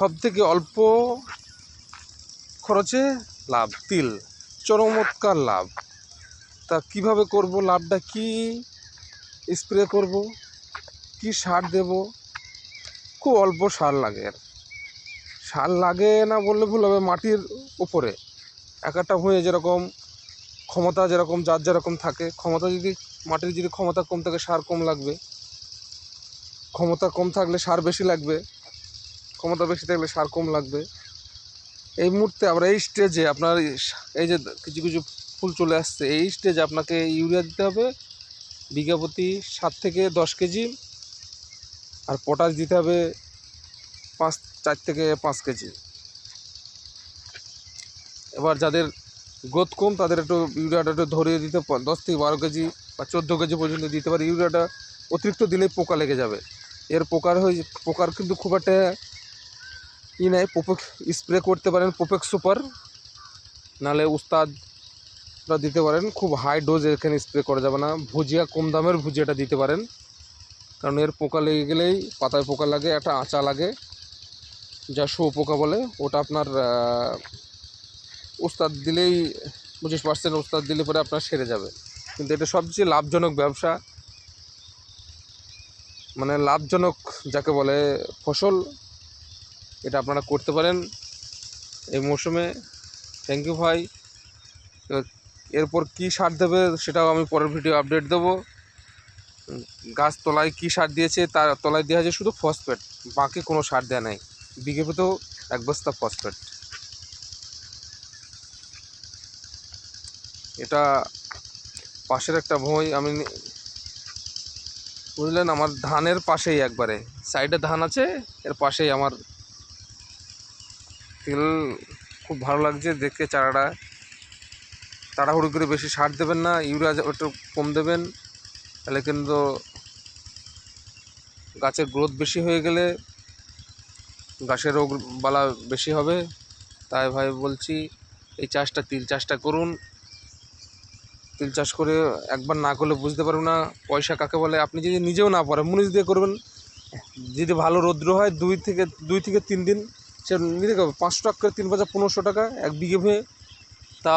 সব থেকে অল্প খরচে লাভ, তিল, চরমৎকার লাভ। তা কীভাবে করব, লাভটা কি স্প্রে করব, কি সার দেব? খুব অল্প সার লাগে। সার লাগে না বললে ভুল হবে, মাটির উপরে। এক একটা যেরকম ক্ষমতা যেরকম, যার যেরকম থাকে। ক্ষমতা যদি, মাটির যদি ক্ষমতা কম থাকে, সার কম লাগবে। ক্ষমতা কম থাকলে সার বেশি লাগবে। ক্ষমতা বেশি থাকলে সার কম লাগবে। এই মুহূর্তে আমরা এই স্টেজে আপনার এই যে কিছু কিছু ফুল চলে আসছে, এই স্টেজে আপনাকে ইউরিয়া দিতে হবে, বিঘা প্রতি সাত থেকে দশ কেজি, আর পটাশ দিতে হবে পাঁচ, চার থেকে পাঁচ কেজি। এবার যাদের গ্রোথ কম, তাদের একটু ইউরিয়াটা একটু ধরিয়ে দিতে দশ থেকে বারো কেজি বা চোদ্দ কেজি পর্যন্ত দিতে পারে। ইউরিয়াটা অতিরিক্ত দিলেই পোকা লেগে যাবে। এর পোকার হয়ে, পোকার কিন্তু খুব একটা ই নেই পোপেক স্প্রে করতে পারেন পোপেক সুপার নাহলে উস্তাদরা দিতে পারেন, খুব হাই ডোজ এখানে স্প্রে করা যাবে না। ভুজিয়া কম দামের ভুজিয়াটা দিতে পারেন। কারণ এর পোকা লেগে গেলেই পাতায় পোকা লাগে, একটা আঁচা লাগে। যা শো পোকা বলে, ওটা আপনার উস্তাদ দিলেই, পঁচিশ পার্সেন্ট উস্তাদ দিলে পরে আপনার সেরে যাবে। কিন্তু এটা সবচেয়ে লাভজনক ব্যবসা। মানে লাভজনক যাকে বলে, ফসল এটা আপনারা করতে পারেন এই মৌসুমে। থ্যাংক ইউ ভাই। এরপর কী সার দেবে সেটাও আমি পরের ভিডিও আপডেট দেবো। গাছ তলায় কী সার দিয়েছে তার তলায় দেওয়া হয়েছে শুধু ফসফেট বাকি কোনো সার দেওয়া নাই। বিঘে পেতেও এক বস্তা ফসফেট এটা পাশের একটা ভুঁই আমি বুঝলেন? আমার ধানের পাশেই একবারে। সাইডে ধান আছে, এর পাশেই আমার তেল খুব ভালো লাগছে দেখতে চারাটা। তাড়াহুড়ো করে বেশি সার দেবেন না, ইউরিয়া একটু কম দেবেন। তাহলে কিন্তু গাছের গ্রোথ বেশি হয়ে গেলে গাছের রোগ বালা বেশি হবে। তাই ভাই বলছি, এই চাষটা তিল চাষটা করুন। তিল চাষ করে একবার না করলে বুঝতে পারবেন না, পয়সা কাকে বলে? আপনি যদি নিজেও না পারেন, মুনিশ দিয়ে করবেন। যদি ভালো রৌদ্র হয়, দুই থেকে দুই থেকে তিন দিন সে নিতে পারবে পাঁচশো টাকা তিন বাজার পনেরোশো টাকা এক বিঘে হয়ে তা